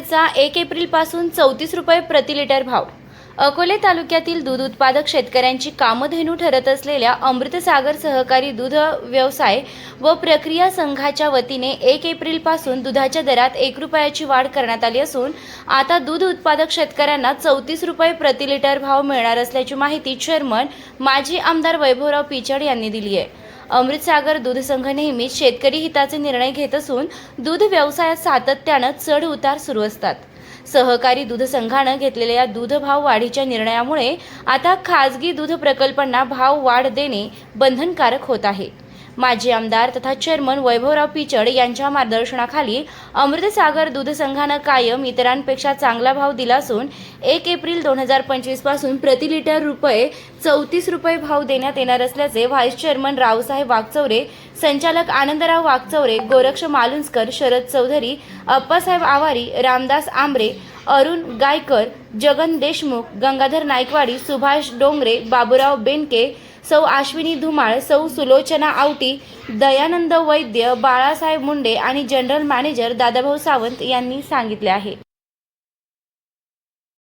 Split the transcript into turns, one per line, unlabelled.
चा एक एप्रिलपासून चौतीस रुपये प्रति लिटर भाव. अकोले तालुक्यातील दूध उत्पादक शेतकऱ्यांची कामधेनू ठरत असलेल्या अमृतसागर सहकारी दूध व्यवसाय व प्रक्रिया संघाच्या वतीने एक एप्रिलपासून दुधाच्या दरात एक रुपयाची वाढ करण्यात आली असून आता दूध उत्पादक शेतकऱ्यांना चौतीस रुपये प्रति लिटर भाव मिळणार असल्याची माहिती चेअरमन माजी आमदार वैभवराव पिचड यांनी दिली आहे. अमृतसागर दूध संघ नेहमीच शेतकरी हिताचे निर्णय घेत असून दूध व्यवसायात सातत्यानं चढ उतार सुरू असतात. सहकारी दूध संघानं घेतलेल्या या दूध भाव वाढीच्या निर्णयामुळे आता खाजगी दूध प्रकल्पांना भाव वाढ देणे बंधनकारक होत आहे. माजी आमदार तथा चेअरमन वैभवराव पिचड यांच्या मार्गदर्शनाखाली अमृतसागर दूध संघानं कायम इतरांपेक्षा चांगला भाव दिला असून एक एप्रिल दोन हजार पंचवीसपासून प्रति लिटर रुपये चौतीस रुपये भाव देण्यात येणार असल्याचे व्हाईस चेअरमन रावसाहेब वागचौरे संचालक आनंदराव वागचौरे गोरक्ष मालुंजकर शरद चौधरी अप्पासाहेब आवारी रामदास आंबरे अरुण गायकर जगन देशमुख गंगाधर नायकवाडी सुभाष डोंगरे बाबुराव बेनके सौ अश्विनी धुमाळ सौ सुलोचना आवटी दयानंद वैद्य बाळासाहेब मुंडे आणि जनरल मॅनेजर दादाभाऊ सावंत यांनी सांगितले आहे.